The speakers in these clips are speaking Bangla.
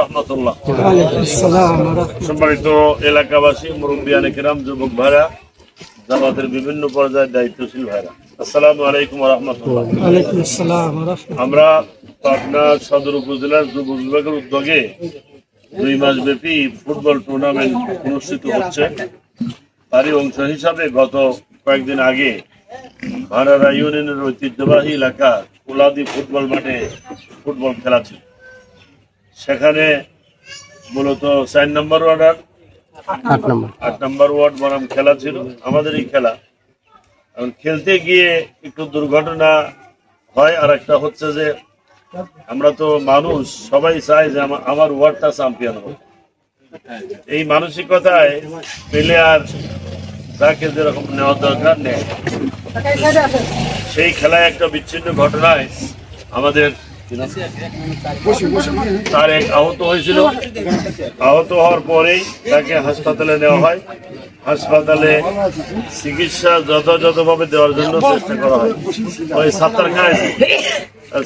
রহমতুল্লাহ সম্মানিত এলাকাবাসী মুরব্বিয়ানে কেরাম যুবক ভাইরা, জামাতের বিভিন্ন পর্যায়ের দায়িত্বশীল ভাইরা। আসসালামু আলাইকুম রহমতুল্লাহ। আমরা পাবনা সদর উপজেলার যুব বিভাগের উদ্যোগে দুই মাস ব্যাপী ফুটবল টুর্নামেন্ট অনুষ্ঠিত হচ্ছে। তারই অংশ হিসাবে গত কয়েকদিন আগে ভাড়ারা ইউনিয়নের ঐতিহ্যবাহী এলাকা কুলাদি ফুটবল মাঠে ফুটবল খেলা ছিল। সেখানে মূলত চার নম্বর ওয়ার্ডার আট নম্বর। আট নম্বর ওয়ার্ড বনাম খেলা ছিল আমাদের এই খেলা। এখন খেলতে গিয়ে একটু দুর্ঘটনা হয় আর একটা হচ্ছে যে আমরা তো মানুষ সবাই চাই যে আমা- আমার ওয়ার্ডটা চ্যাম্পিয়ন হোক। এই মানসিকতায় প্লেয়ার তাকে যেরকম নেওয়া দরকার নেই। সেই খেলায় একটা বিচ্ছিন্ন ঘটনায় আমাদের তার এক আহত হয়েছিল। আহত হওয়ার পরেই তাকে হাসপাতালে নেওয়া হয়। হাসপাতালে চিকিৎসা যথাযথভাবে দেওয়ার জন্য চেষ্টা করা হয়। ওই সাত্তার খায়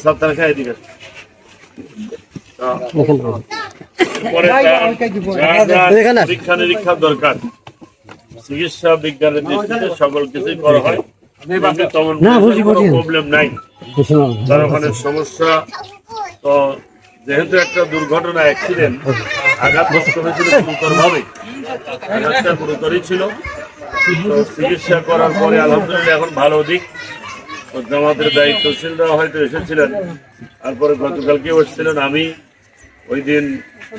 সাত্তার খায় দিবে। পরে তার যা যা পরীক্ষা নিরীক্ষা দরকার। চিকিৎসা বিজ্ঞানের দৃষ্টিতে সকল কিছুই করা হয়। প্রবলেম নাই। তার ওখানে সমস্যা তো যেহেতু একটা দুর্ঘটনা অ্যাক্সিডেন্ট আঘাতগ্রস্ত হয়েছিল আঘাতটা গুরুতরই ছিল। চিকিৎসা করার পরে আলহামদুলিল্লাহ এখন ভালো দিক। জামাতের দায়িত্বশীলরা হয়তো এসেছিলেন তারপরে গতকালকেও এসেছিলেন। আমি ওই দিন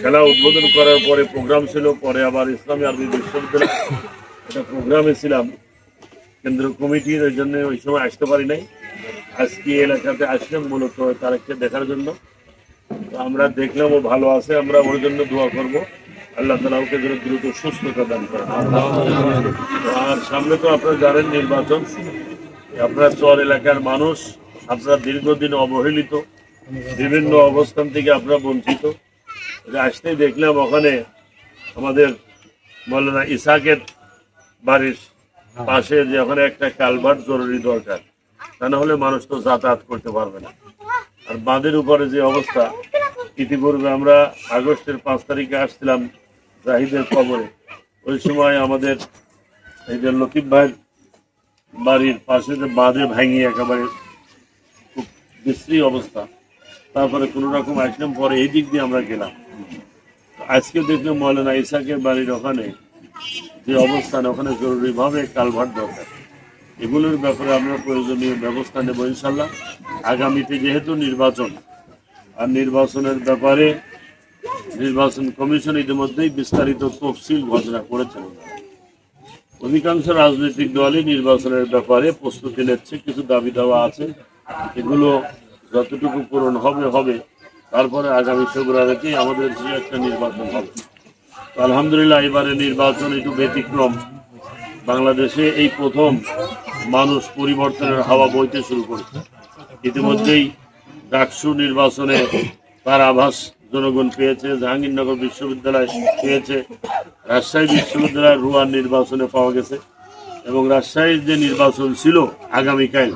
খেলা উদ্বোধন করার পরে প্রোগ্রাম ছিল পরে আবার ইসলামী আরবি বিশ্ববিদ্যালয় একটা প্রোগ্রামে ছিলাম। কেন্দ্রীয় কমিটির ওই জন্য ওই সময় আসতে পারি নাই। আজকে এলাকাতে আসলাম মূলত তারেককে দেখার জন্য। আমরা দেখলাম ও ভালো আছে, আমরা ওর জন্য দোয়া করব। আল্লাহ তালা ওকে যেন দ্রুত সুস্থতা দান করে। আর সামনে তো আপনারা জানেন নির্বাচন। আপনার চর এলাকার মানুষ, আপনারা দীর্ঘদিন অবহেলিত, বিভিন্ন অবস্থান থেকে আপনারা বঞ্চিত। আসতেই দেখলাম ওখানে আমাদের মৌলানা ইসাকের বাড়ির পাশে যে ওখানে একটা কালভার্ট জরুরি দরকার। তা না হলে মানুষ তো যাতায়াত করতে পারবে না। আর বাঁধের উপরে যে অবস্থা, ইতিপূর্বে আমরা আগস্টের পাঁচ তারিখে আসছিলাম জাহিদের খবরে ওই সময় আমাদের এই যে লতিফ ভাইয়ের বাড়ির পাশে যে বাঁধে ভাঙি একেবারে খুব বিশ্রী অবস্থা, তারপরে কোনো রকম আসলাম পরে এই দিক দিয়ে আমরা গেলাম। আজকে দেখলাম মৌলানা ইসাকের বাড়ির ওখানে যে অবস্থান ওখানে জরুরিভাবে কালভার্ট দরকার। এগুলোর ব্যাপারে আমরা প্রয়োজনীয় ব্যবস্থা নেব ইনশাল্লাহ আগামীতে যেহেতু নির্বাচন, আর নির্বাচনের ব্যাপারে নির্বাচন কমিশন ইতিমধ্যেই বিস্তারিত তফসিল ঘোষণা করেছেন। অধিকাংশ রাজনৈতিক দলই নির্বাচনের ব্যাপারে প্রস্তুতি নিচ্ছে, কিছু দাবি দেওয়া আছে। এগুলো যতটুকু পূরণ হবে হবে। তারপরে আগামী ফেব্রুয়ারিতেই আমাদের যে একটা নির্বাচন হবে। আলহামদুলিল্লাহ, এবারে নির্বাচন একটু ব্যতিক্রম। বাংলাদেশে এই প্রথম মানুষ পরিবর্তনের হাওয়া বইতে শুরু করেছে। ইতিমধ্যেই ডাকসু নির্বাচনে তার আভাস জনগণ পেয়েছে, জাহাঙ্গীরনগর বিশ্ববিদ্যালয় পেয়েছে, রাজশাহী বিশ্ববিদ্যালয়ের রুয়ার নির্বাচনে পাওয়া গেছে এবং রাজশাহীর যে নির্বাচন ছিল আগামীকাল,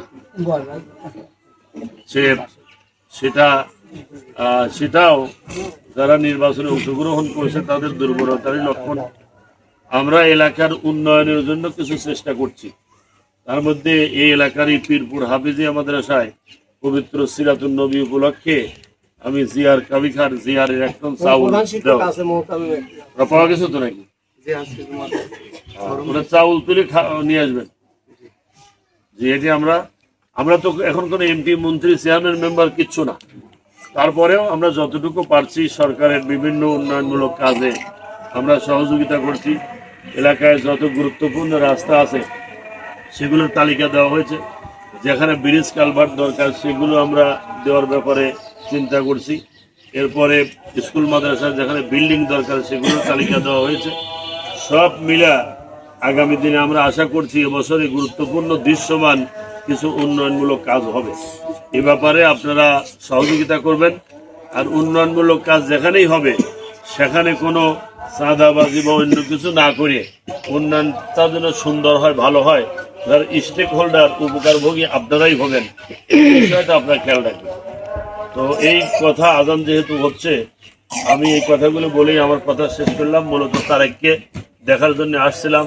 সে সেটা সেটাও যারা নির্বাচনে অংশগ্রহণ করেছে তাদের দুর্বলতারই লক্ষণ। আমরা এলাকার উন্নয়নের জন্য কিছু চেষ্টা করছি। তার মধ্যে এই এলাকারই পীরপুর হাফিজি আমাদের আশায় পবিত্র সিরাতুল নবী উপলক্ষে আমি জিয়ার কাবিখার জিয়ারের একদম চাউল পাওয়া গেছে তো নাকি? চাউল তুলে নিয়ে আসবেন। যে এটি আমরা আমরা তো এখন কোনো এমপি মন্ত্রী চেয়ারম্যান মেম্বার কিচ্ছু না। তারপরেও আমরা যতটুকু পারছি সরকারের বিভিন্ন উন্নয়নমূলক কাজে আমরা সহযোগিতা করছি। এলাকায় যত গুরুত্বপূর্ণ রাস্তা আছে, সেগুলোর তালিকা দেওয়া হয়েছে। যেখানে ব্রিজ কালভার্ট দরকার, সেগুলো আমরা দেওয়ার ব্যাপারে চিন্তা করছি। এরপরে স্কুল মাদ্রাসার যেখানে বিল্ডিং দরকার, সেগুলোর তালিকা দেওয়া হয়েছে। সব মিলা আগামী দিনে আমরা আশা করছি এবছরে গুরুত্বপূর্ণ দৃশ্যমান কিছু উন্নয়নমূলক কাজ হবে। এ ব্যাপারে আপনারা সহযোগিতা করবেন আর উন্নয়নমূলক কাজ যেখানেই হবে, সেখানে কোনো চাঁদাবাজি বা অন্য কিছু না করে উন্নয়নটা যেন সুন্দর হয়, ভালো হয়। যার স্টেক হোল্ডার উপকারভোগী, আপনারাই হবেন। বিষয়টা আপনারা খেয়াল রাখবেন। তো এই কথা আদান যেহেতু হচ্ছে, আমি এই কথাগুলো বলেই আমার কথা শেষ করলাম। মূলত তারেককে দেখার জন্য আসছিলাম।